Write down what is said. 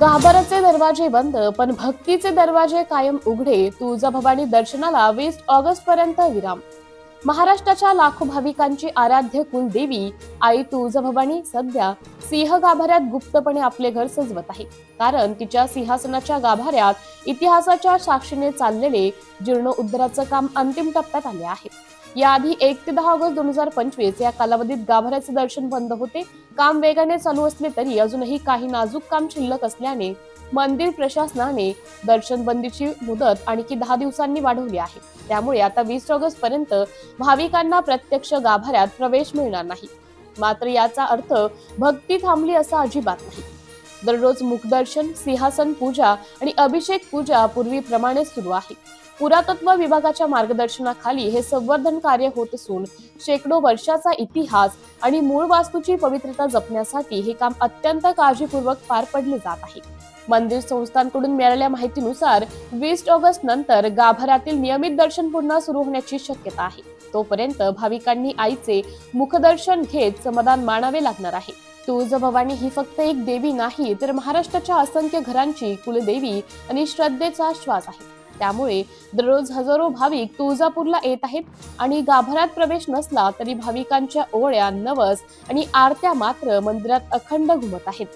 गाभाराचे दरवाजे बंद पण भक्तीचे दरवाजे कायम उघडे तुळजाभवानी दर्शनाला वीस ऑगस्ट पर्यंत विराम. महाराष्ट्राच्या लाखो भाविकांची आराध्य कुलदेवी आई तुळजाभवानी सध्या सिंह गाभाऱ्यात गुप्तपणे आपले घर सजवत आहे. कारण तिच्या सिंहासनाच्या गाभाऱ्यात इतिहासाच्या साक्षीने चाललेले जीर्णोद्धाराचं काम अंतिम टप्प्यात आले आहे. याआधी एक ते दहा ऑगस्ट दोन हजार पंचवीस या कालावधीत गाभाऱ्याचे दर्शन बंद होते. काम वेगाने चालू असले तरी अजूनही काही नाजूक काम शिल्लक असल्याने मंदिर प्रशासनाने दर्शन बंदीची मुदत आणखी दहा दिवसांनी वाढवली आहे. त्यामुळे आता वीस ऑगस्ट पर्यंत भाविकांना प्रत्यक्ष गाभाऱ्यात प्रवेश मिळणार नाही. मात्र याचा अर्थ भक्ती थांबली असा अजिबात नाही. दररोज मुखदर्शन सिंहासन पूजा आणि अभिषेक पूजा पूर्वीप्रमाणे सुरू आहे. पुरातत्व विभागाच्या मार्गदर्शनाखाली हे संवर्धन कार्य होत असून शेकडो वर्षाचा इतिहास आणि मूळ वास्तूची पवित्रता जपण्यासाठी हे काम अत्यंत काळजीपूर्वक पार पडले जात आहे. मंदिर संस्थांकडून मिळालेल्या माहितीनुसार वीस ऑगस्ट नंतर गाभाऱ्यातील नियमित दर्शन पुन्हा सुरू होण्याची शक्यता आहे. तोपर्यंत भाविकांनी आईचे मुखदर्शन घेत समाधान मानावे लागणार आहे. तुळजाभवानी ही फक्त एक देवी नाही तर महाराष्ट्राच्या असंख्य घरांची कुलदेवी आणि श्रद्धेचा श्वास आहे. त्यामुळे दररोज हजारो भाविक तुळजापूरला येत आहेत आणि गाभाऱ्यात प्रवेश नसला तरी भाविकांच्या ओळ्या नवस आणि आरत्या मात्र मंदिरात अखंड घुमत आहेत.